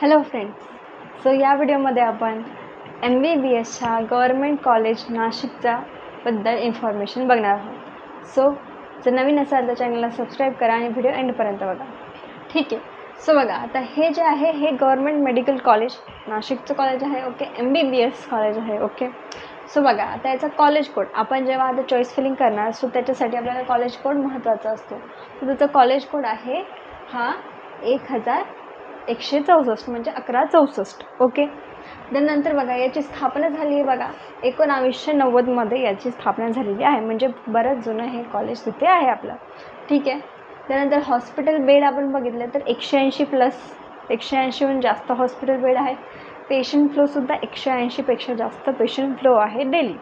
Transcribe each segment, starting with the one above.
Hello friends so या व्हिडिओमध्ये आपण एम बी बी एसच्या गव्हर्मेंट कॉलेज नाशिकच्या बद्दल इन्फॉर्मेशन बघणार आहोत. सो जर नवीन असाल तर चॅनलला सबस्क्राईब करा आणि व्हिडिओ एंडपर्यंत बघा. ठीक आहे. सो बघा आता हे जे आहे हे गव्हर्मेंट मेडिकल कॉलेज नाशिकचं कॉलेज आहे okay M B B S college आहे ओके सो बघा आता याचा कॉलेज कोड आपण जेव्हा आता चॉईस फिलिंग करणार सो त्याच्यासाठी आपल्याला कॉलेज कोड महत्त्वाचा असतो. तर त्याचा कॉलेज कोड आहे हा एक हजार एकशे चौसष्ट म्हणजे अकरा चौसष्ट ओके? त्यानंतर बघा याची स्थापना झाली आहे बघा. एकोणावीसशे नव्वदमध्ये याची स्थापना झालेली आहे. म्हणजे बरंच जुनं हे कॉलेज तिथे आहे आपलं. ठीक आहे? त्यानंतर हॉस्पिटल बेड आपण बघितलं तर एकशे ऐंशी प्लस एकशे ऐंशीहून जास्त हॉस्पिटल बेड आहेत. पेशंट फ्लोसुद्धा एकशे ऐंशीपेक्षा जास्त पेशंट फ्लो आहे डेली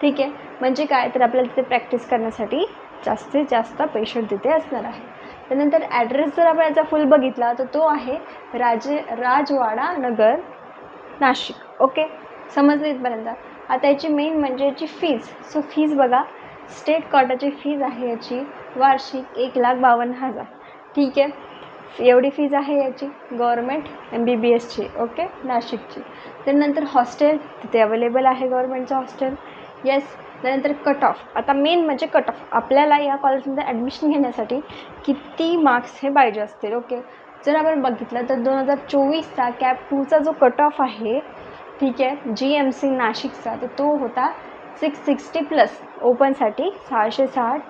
ठीक आहे? म्हणजे काय? तर आपल्याला तिथे प्रॅक्टिस करण्यासाठी जास्तीत जास्त पेशंट तिथे असणार आहे. त्यानंतर ॲड्रेस जर आपण याचा फुल बघितला तर तो आहे राजे राजवाडा नगर नाशिक. ओके समजलं इथपर्यंत. आता याची मेन म्हणजे याची फीज सो फीज बघा. स्टेट कॉर्टाची फीज आहे याची वार्षिक एक लाख बावन्न हजार. ठीक आहे? एवढी फीज आहे याची. गव्हर्मेंट एम बी बी एसची ओके नाशिकची. त्यानंतर हॉस्टेल तिथे अवेलेबल आहे गव्हर्मेंटचं हॉस्टेल येस त्यानंतर कट ऑफ आता मेन म्हणजे कट ऑफ आपल्याला या कॉलेजमध्ये ॲडमिशन घेण्यासाठी किती मार्क्स हे पाहिजे असतील ओके जर आपण बघितलं तर दोन हजार चोवीसचा कॅप टूचा जो कट ऑफ आहे ठीक आहे जी एम सी नाशिकचा तर तो होता सिक्स सिक्स्टी प्लस ओपनसाठी सहाशे साठ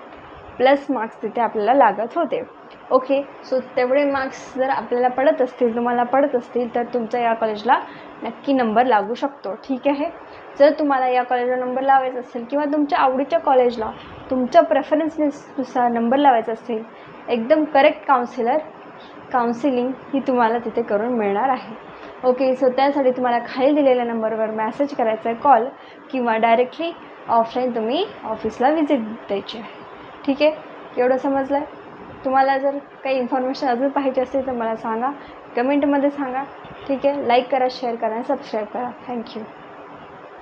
प्लस मार्क्स तिथे आपल्याला लागत होते. ओके? सो तेवढे मार्क्स जर आपल्याला पडत असतील तुम्हाला पडत असतील तर तुमचा या कॉलेजला नक्की नंबर लागू शकतो. ठीक आहे? जर तुम्हाला या कॉलेजला नंबर लावायचा असेल किंवा तुमच्या आवडीच्या कॉलेजला तुमच्या प्रेफरन्सनुसार नंबर लावायचा असेल एकदम करेक्ट काउन्सिलर काउन्सिलिंग ही तुम्हाला तिथे करून मिळणार आहे. ओके? सो त्यासाठी तुम्हाला खाली दिलेल्या नंबरवर मॅसेज करायचा आहे कॉल किंवा डायरेक्टली ऑफलाईन तुम्ही ऑफिसला व्हिजिट द्यायची आहे. ठीक आहे? एवढं समजलं आहे तुम्हाला जर काही इन्फॉर्मेशन अजून पाहिजे असेल तर मला सांगा. कमेंटमध्ये सांगा. ठीक आहे? लाईक करा शेअर करा आणि सबस्क्राईब करा. थँक्यू